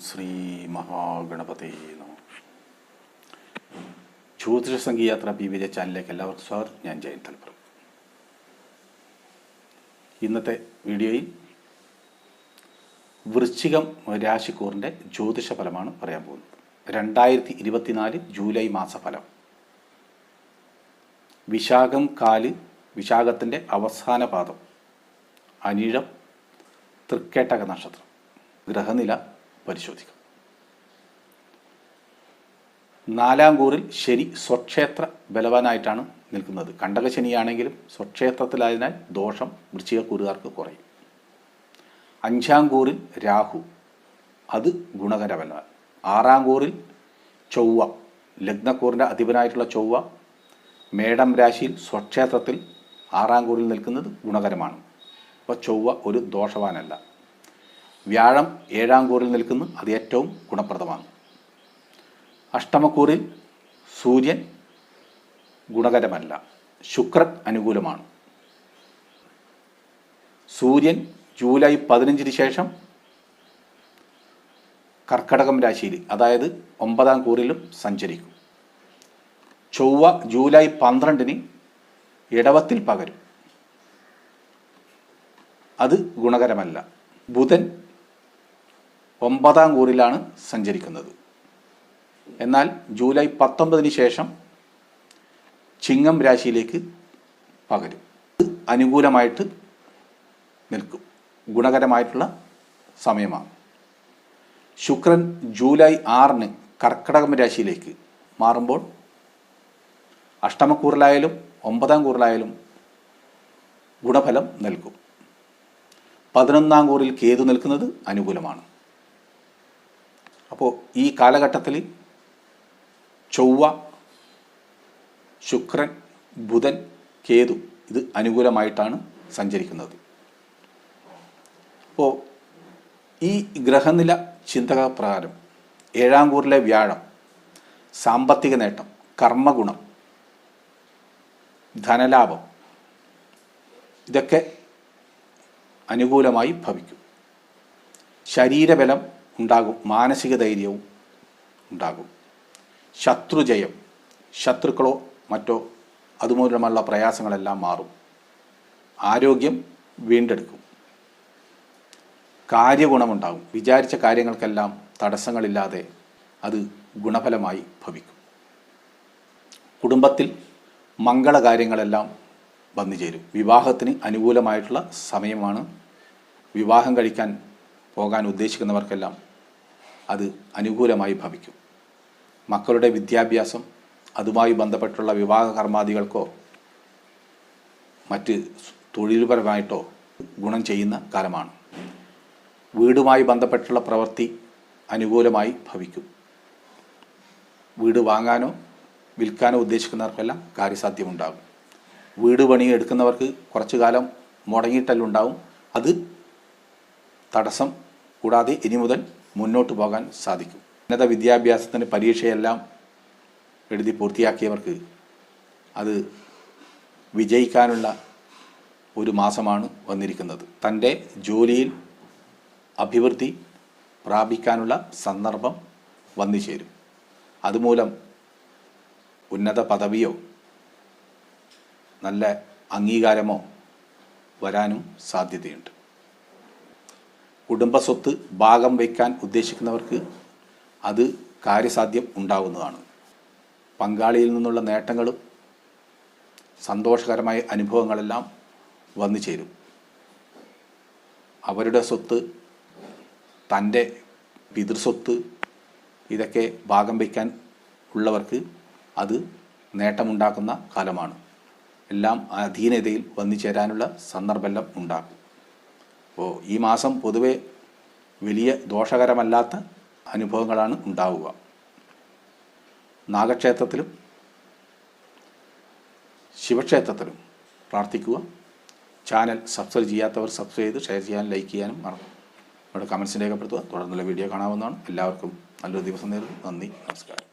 ശ്രീ മഹാഗണപതേ നമ. ജ്യോതിഷ സംഗീയാത്ര പി വിജയ ചാനലിലേക്ക് എല്ലാവർക്കും സ്വാഗതം. ഞാൻ ജയൻ തലപ്പുറം. ഇന്നത്തെ വീഡിയോയിൽ വൃശ്ചികം രാശിക്കൂറിന്റെ ജ്യോതിഷ ഫലമാണ് പറയാൻ പോകുന്നത്. രണ്ടായിരത്തി ഇരുപത്തിനാല് ജൂലൈ മാസഫലം. വിശാഖം കാൽ വിശാഖത്തിന്റെ അവസാന പാദം അനിഴം തൃക്കേട്ടക നക്ഷത്രം. ഗ്രഹനില പരിശോധിക്കാം. നാലാം കൂറിൽ ശനി സ്വക്ഷേത്ര ബലവാനായിട്ടാണ് നിൽക്കുന്നത്. കണ്ടക ശനിയാണെങ്കിലും സ്വക്ഷേത്രത്തിലായതിനാൽ ദോഷം വൃശ്ചികക്കൂറുകാർക്ക് കുറയും. അഞ്ചാം കൂറിൽ രാഹു. അത് ഗുണകരമല്ല ആറാം കൂറിൽ ചൊവ്വ. ലഗ്നക്കൂറിന്റെ അധിപനായിട്ടുള്ള ചൊവ്വ മേടം രാശിയിൽ സ്വക്ഷേത്രത്തിൽ ആറാം കൂറിൽ നിൽക്കുന്നത് ഗുണകരമാണ്. അപ്പോൾ ചൊവ്വ ഒരു ദോഷവാനല്ല. വ്യാഴം ഏഴാം കൂറിൽ നിൽക്കുന്നു. അത് ഏറ്റവും ഗുണപ്രദമാണ്. അഷ്ടമക്കൂറിൽ സൂര്യൻ ഗുണകരമല്ല. ശുക്രൻ അനുകൂലമാണ്. സൂര്യൻ ജൂലൈ പതിനഞ്ചിന് ശേഷം കർക്കടകം രാശിയിൽ അതായത് ഒമ്പതാം കൂറിലും സഞ്ചരിക്കും. ചൊവ്വ ജൂലൈ പന്ത്രണ്ടിന് ഇടവത്തിൽ പകരും. അത് ഗുണകരമല്ല. ബുധൻ ഒമ്പതാം കൂറിലാണ് സഞ്ചരിക്കുന്നത്. എന്നാൽ ജൂലൈ പത്തൊമ്പതിന് ശേഷം ചിങ്ങം രാശിയിലേക്ക് പകരും. അനുകൂലമായിട്ട് നിൽക്കും. ഗുണകരമായിട്ടുള്ള സമയമാണ്. ശുക്രൻ ജൂലൈ ആറിന് കർക്കടകം രാശിയിലേക്ക് മാറുമ്പോൾ അഷ്ടമക്കൂറിലായാലും ഒമ്പതാം കൂറിലായാലും ഗുണഫലം നൽകും. പതിനൊന്നാം കൂറിൽ കേതു നിൽക്കുന്നത് അനുകൂലമാണ്. അപ്പോൾ ഈ കാലഘട്ടത്തിൽ ചൊവ്വ ശുക്രൻ ബുധൻ കേതു ഇത് അനുകൂലമായിട്ടാണ് സഞ്ചരിക്കുന്നത്. അപ്പോൾ ഈ ഗ്രഹനില ചിന്തക പ്രകാരം ഏഴാം കൂറിലെ വ്യാഴം സാമ്പത്തിക നേട്ടം കർമ്മഗുണം ധനലാഭം ഇതൊക്കെ അനുകൂലമായി ഭവിക്കും. ശരീരബലം ഉണ്ടാകും. മാനസിക ധൈര്യവും ഉണ്ടാകും. ശത്രുജയം ശത്രുക്കളോ മറ്റോ അതുമൂലമുള്ള പ്രയാസങ്ങളെല്ലാം മാറും. ആരോഗ്യം വീണ്ടെടുക്കും. കാര്യഗുണമുണ്ടാകും. വിചാരിച്ച കാര്യങ്ങൾക്കെല്ലാം തടസ്സങ്ങളില്ലാതെ അത് ഗുണഫലമായി ഭവിക്കും. കുടുംബത്തിൽ മംഗളകാര്യങ്ങളെല്ലാം വന്നു ചേരും വിവാഹത്തിന് അനുകൂലമായിട്ടുള്ള സമയമാണ് വിവാഹം കഴിക്കാൻ പോകാൻ ഉദ്ദേശിക്കുന്നവർക്കെല്ലാം അത് അനുകൂലമായി ഭവിക്കും. മക്കളുടെ വിദ്യാഭ്യാസം അതുമായി ബന്ധപ്പെട്ടുള്ള വിവാഹ കർമാദികൾക്കോ മറ്റ് തൊഴിൽപരമായിട്ടോ ഗുണം ചെയ്യുന്ന കാലമാണ്. വീടുമായി ബന്ധപ്പെട്ടുള്ള പ്രവൃത്തി അനുകൂലമായി ഭവിക്കും. വീട് വാങ്ങാനോ വിൽക്കാനോ ഉദ്ദേശിക്കുന്നവർക്കെല്ലാം കാര്യസാധ്യമുണ്ടാകും. വീട് പണി എടുക്കുന്നവർക്ക് കുറച്ചു കാലം മുടങ്ങിയിട്ടല്ലുണ്ടാവും. അത് തടസ്സം കൂടാതെ ഇനി മുതൽ മുന്നോട്ട് പോകാൻ സാധിക്കും. ഉന്നത വിദ്യാഭ്യാസത്തിന് പരീക്ഷയെല്ലാം എഴുതി പൂർത്തിയാക്കിയവർക്ക് അത് വിജയിക്കാനുള്ള ഒരു മാസമാണ് വന്നിരിക്കുന്നത്. തന്റെ ജോലിയിൽ അഭിവൃദ്ധി പ്രാപിക്കാനുള്ള സന്ദർഭം വന്നു ചേരും അതുമൂലം ഉന്നത പദവിയോ നല്ല അംഗീകാരമോ വരാനും സാധ്യതയുണ്ട്. കുടുംബസ്വത്ത് ഭാഗം വയ്ക്കാൻ ഉദ്ദേശിക്കുന്നവർക്ക് അത് കാര്യസാധ്യം ഉണ്ടാകുന്നതാണ് പങ്കാളിയിൽ നിന്നുള്ള നേട്ടങ്ങളും സന്തോഷകരമായ അനുഭവങ്ങളെല്ലാം വന്നു ചേരും. അവരുടെ സ്വത്ത് തന്റെ പിതൃസ്വത്ത് ഇതൊക്കെ ഭാഗം വയ്ക്കാൻ ഉള്ളവർക്ക് അത് നേട്ടമുണ്ടാക്കുന്ന കാലമാണ്. എല്ലാം അധീനതയിൽ വന്നു ചേരാനുള്ള സന്ദർഭമെല്ലാം ഉണ്ടാകും. അപ്പോൾ ഈ മാസം പൊതുവെ വലിയ ദോഷകരമല്ലാത്ത അനുഭവങ്ങളാണ് ഉണ്ടാവുക. നാഗക്ഷേത്രത്തിലും ശിവക്ഷേത്രത്തിലും പ്രാർത്ഥിക്കുക. ചാനൽ സബ്സ്ക്രൈബ് ചെയ്യാത്തവർ സബ്സ്ക്രൈബ് ചെയ്ത് ഷെയർ ചെയ്യാനും ലൈക്ക് ചെയ്യാനും മറക്കും നമ്മുടെ കമൻസ് രേഖപ്പെടുത്തുക. തുടർന്നുള്ള വീഡിയോ കാണാവുന്നതാണ്. എല്ലാവർക്കും നല്ലൊരു ദിവസം നേരുന്നു. നന്ദി. നമസ്കാരം.